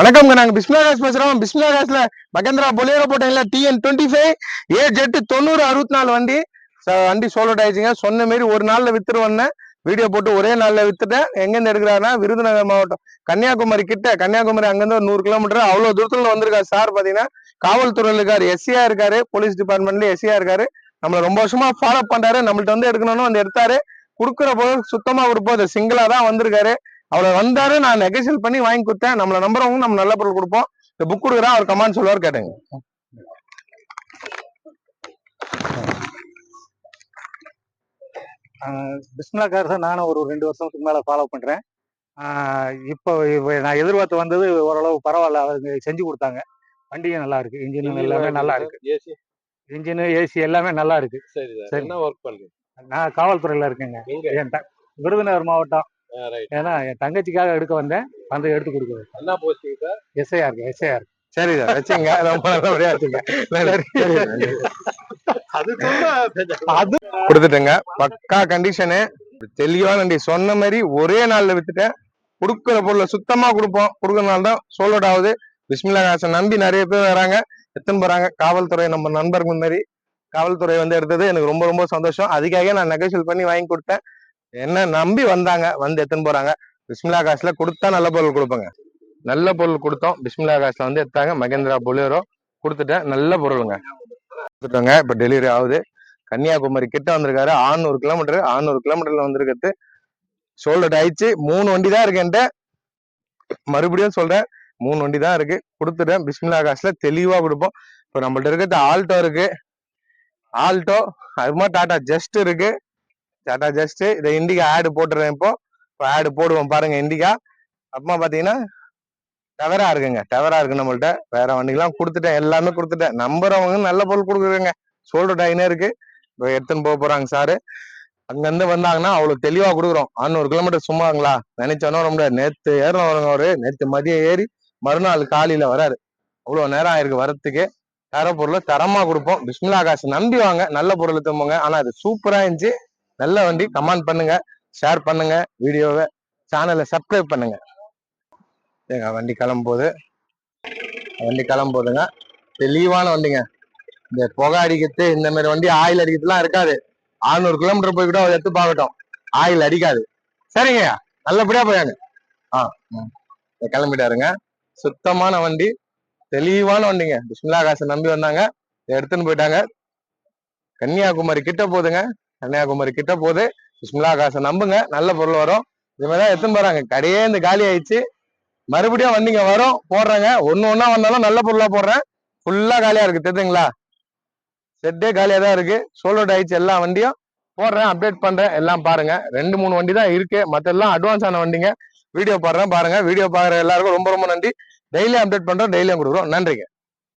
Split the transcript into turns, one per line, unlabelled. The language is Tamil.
வணக்கம்ங்க. நாங்க பிஸ்மிலா காஸ் பேசுறோம். பிஸ்மிலா காஸ்ல மகேந்திரா பொலேரோ போட்டீங்களா TN twenty five A Z தொண்ணூறு அறுபத்தி நாலு வண்டி. ச- வண்டி சோலோட் ஆயிடுச்சுங்க. சொன்ன மாரி ஒரு நாள்ல வித்துருவேன் வீடியோ போட்டு ஒரே நாள்ல வித்துட்டேன். எங்கேருந்து எடுக்கிறாருன்னா விருதுநகர் மாவட்டம். கன்னியாகுமரி கிட்ட. கன்னியாகுமரி அங்கிருந்து ஒரு நூறு கிலோமீட்டர். அவ்வளவு தூரத்துல வந்திருக்காரு சார் பாத்தீங்கன்னா காவல்துறையில் இருக்காரு. எஸ்சியா இருக்காரு. போலீஸ் டிபார்ட்மெண்ட்ல எஸ்சியா இருக்காரு. நம்மள ரொம்ப வருஷமா ஃபாலோ பண்றாரு. நம்மள்ட்ட வந்து எடுக்கணும்னு வந்து எடுத்தாரு. கொடுக்குற போது சுத்தமா ஒரு போது சிங்கிளா தான் வந்திருக்காரு. அவளை வந்தாரு நான் நெகோசியல் பண்ணி வாங்கி கொடுத்தேன். நம்மள நம்புறவங்க நம்ம நல்ல பொருள் கொடுப்போம். இந்த புக் கொடுக்குறேன் அவர் கமாண்ட் சொல்லுவார் கேட்டுங்க.
பிஸ்மிலா கார்ஸை நானும் ஒரு ரெண்டு வருஷத்துக்கு மேலே ஃபாலோ பண்ணுறேன் இப்போ நான் எதிர்பார்த்து வந்தது ஓரளவு பரவாயில்ல அவங்க செஞ்சு கொடுத்தாங்க. வண்டியும் நல்லா இருக்கு இன்ஜின் எல்லாமே நல்லா இருக்கு.
ஏசி
இன்ஜின் ஏசி எல்லாமே நல்லா இருக்கு.
சரி சார்
சரி.
என்ன ஒர்க் பண்றீங்க?
நான் காவல்துறையில் இருக்கேங்க என் விருதுநகர் மாவட்டம். ஏன்னா என் தங்கச்சிக்காக எடுக்க வந்தேன். வந்து எடுத்து கொடுக்குறேன்
என்ன போஸ்டிங் சார்
எஸ்ஐஆர் எஸ்ஐஆர்
சரி சார் வச்சுங்க. ரொம்ப நல்லபடியா வச்சுங்க.
அது
கொடுத்துட்டேங்க. பக்கா கண்டிஷனு தெளிவான வண்டி. சொன்ன மாதிரி ஒரே நாள்ல வித்துட்டேன். கொடுக்குற பொருளை சுத்தமா கொடுப்போம். கொடுக்கறனால தான் சோலோட் ஆகுது. பிஸ்மில்லா காசை நம்பி நிறைய பேர் வராங்க. எத்தனை போறாங்க. காவல்துறை நம்ம நண்பர்கள் மாதிரி காவல்துறை வந்து எடுத்தது. எனக்கு ரொம்ப ரொம்ப சந்தோஷம். அதுக்காக நான் நெகோசியல் பண்ணி வாங்கி கொடுத்தேன். என்ன நம்பி வந்தாங்க வந்து எத்தனை போறாங்க? பிஸ்மிலா காசுல கொடுத்தா நல்ல பொருள் கொடுப்பாங்க. நல்ல பொருள் கொடுத்தோம் பிஸ்மிலா காசுல வந்து எடுத்தாங்க மகேந்திரா பொலேரோ கொடுத்துட்டேன் நல்ல பொருளுங்க. கொடுத்துட்டோங்க இப்ப டெலிவரி ஆகுது. கன்னியாகுமரி கிட்ட வந்திருக்காரு ஆறுநூறு கிலோமீட்டர் ஆறுநூறு கிலோமீட்டர்ல வந்திருக்கிறது. சோல்டர் ஆயிடுச்சு மூணு வண்டி தான் இருக்கேன்ட்டு மறுபடியும் சொல்றேன் மூணு வண்டி தான் இருக்கு. கொடுத்துட்டேன் பிஸ்மிலா காசுல தெளிவா கொடுப்போம். இப்போ நம்மள்ட்ட இருக்கிறது ஆல்டோ இருக்கு. ஆல்டோ அதுமா டாடா ஜஸ்ட் இருக்கு. டாடா ஜஸ்ட் இதை இண்டிகா ஆடு போட்டுறேன் இப்போ. இப்போ ஆடு போடுவோம் பாருங்க இண்டிகா அப்புறமா பார்த்தீங்கன்னா டவரா இருக்குங்க. டவரா இருக்கு நம்மள்ட்ட. வேற வண்டிக்கெல்லாம் கொடுத்துட்டேன். எல்லாமே கொடுத்துட்டேன். நம்புறவங்க நல்ல பொருள் கொடுக்குறேங்க சோல்டர் டைனே இருக்கு. இப்போ எடுத்துன்னு போக போறாங்க சாரு அங்கேருந்து வந்தாங்கன்னா அவ்வளோ தெளிவாக கொடுக்குறோம். அறுநூறு கிலோமீட்டர் சும்மாங்களா? நினைச்சோன்னா ரொம்ப நேற்று ஏறணும் வருங்க அவரு. நேற்று மதியம் ஏறி மறுநாள் காலையில் வராரு. அவ்வளோ நேரம் ஆயிருக்கு வரத்துக்கு தர பொருளை தரமாக கொடுப்போம். பிஸ்மிலா காசு. நம்பி வாங்க. நல்ல பொருள் திரும்புங்க ஆனால் அது சூப்பராக இருந்துச்சு. நல்ல வண்டி கமெண்ட் பண்ணுங்க ஷேர் பண்ணுங்க வீடியோவை சேனலை சப்ஸ்கிரைப் பண்ணுங்க. ஏங்க வண்டி கிளம்பும்போது வண்டி கிளம்பும்போதுங்க தெளிவான வண்டிங்க. இந்த புகை அடிக்கிறது இந்த மாதிரி வண்டி ஆயில் அடிக்கிறதுலாம் இருக்காது. ஆறுநூறு கிலோமீட்டர் போய் கூட அவர் எடுத்து பார்க்கட்டும். ஆயில் அடிக்காது. சரிங்க நல்லபடியா போயாங்க. ஆ ம். கிளம்பிட்டாருங்க. சுத்தமான வண்டி தெளிவான வண்டிங்க. பிஸ்மிலா காசை நம்பி வந்தாங்க. எடுத்துன்னு போயிட்டாங்க. கன்னியாகுமரி கிட்ட போகுதுங்க. கன்னியாகுமரி கிட்ட போகுது. பிஸ்மிலா காசை நம்புங்க. நல்ல பொருள் வரும். இது மாதிரி தான் எடுத்துன்னு போறாங்க கடையே இந்த காலி ஆயிடுச்சு. மறுபடியும் வண்டிங்க வரும். போடுறாங்க. ஒன்று ஒன்றா வந்தாலும் நல்ல பொருளா போடுறேன். ஃபுல்லா காலியா இருக்கு. தெரியுதுங்களா? செட்டே காலியா தான் இருக்கு. சோலோட் ஆயிடுச்சு எல்லா வண்டியும். போடுறேன். அப்டேட் பண்றேன். எல்லாம் பாருங்க. ரெண்டு மூணு வண்டி தான் இருக்கு. மத்த எல்லாம் அட்வான்ஸ் ஆன வண்டிங்க. வீடியோ பாடுறேன். பாருங்க. வீடியோ பாக்குற எல்லாருக்கும் ரொம்ப ரொம்ப நன்றி. டெய்லியும் அப்டேட் பண்றோம். டெய்லியும் கொடுக்குறோம். நன்றிங்க.